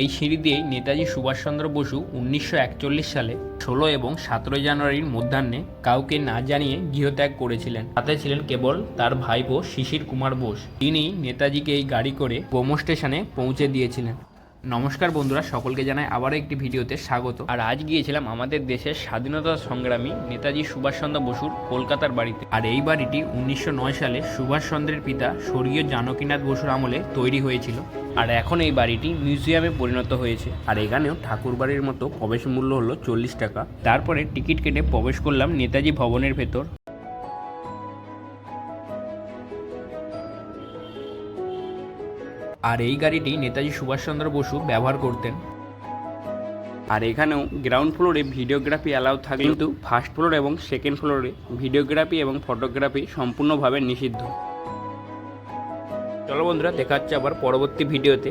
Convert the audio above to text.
এই সিঁড়ি দিয়েই নেতাজি সুভাষচন্দ্র বসু উনিশশো একচল্লিশ সালে ষোলো এবং সতেরোই জানুয়ারির মধ্যাহ্নে কাউকে না জানিয়ে গৃহত্যাগ করেছিলেন। সাথে ছিলেন কেবল তার ভাইপো শিশির কুমার বোস। তিনি নেতাজিকে এই গাড়ি করে গোমো স্টেশনে পৌঁছে দিয়েছিলেন। নমস্কার বন্ধুরা, সকলকে জানাই আবারও একটি ভিডিওতে স্বাগত। আর আজ গিয়েছিলাম আমাদের দেশের স্বাধীনতা সংগ্রামী নেতাজি সুভাষচন্দ্র বসুর কলকাতার বাড়িতে। আর এই বাড়িটি উনিশশো নয় সালে সুভাষচন্দ্রের পিতা স্বর্গীয় জানকীনাথ বসুর আমলে তৈরি হয়েছিল। আর এখন এই বাড়িটি মিউজিয়ামে পরিণত হয়েছে। আর এখানেও ঠাকুর বাড়ির মতো প্রবেশ মূল্য হলো চল্লিশ টাকা। তারপরে টিকিট কেটে প্রবেশ করলাম নেতাজি ভবনের ভেতর। আর এই গাড়িটি নেতাজি সুভাষচন্দ্র বসু ব্যবহার করতেন। আর এখানেও গ্রাউন্ড ফ্লোরে ভিডিওগ্রাফি অ্যালাউ থাকে কিন্তু ফার্স্ট ফ্লোর এবং সেকেন্ড ফ্লোরে ভিডিওগ্রাফি এবং ফটোগ্রাফি সম্পূর্ণভাবে নিষিদ্ধ। চলো বন্ধুরা দেখা হচ্ছে আবার পরবর্তী ভিডিওতে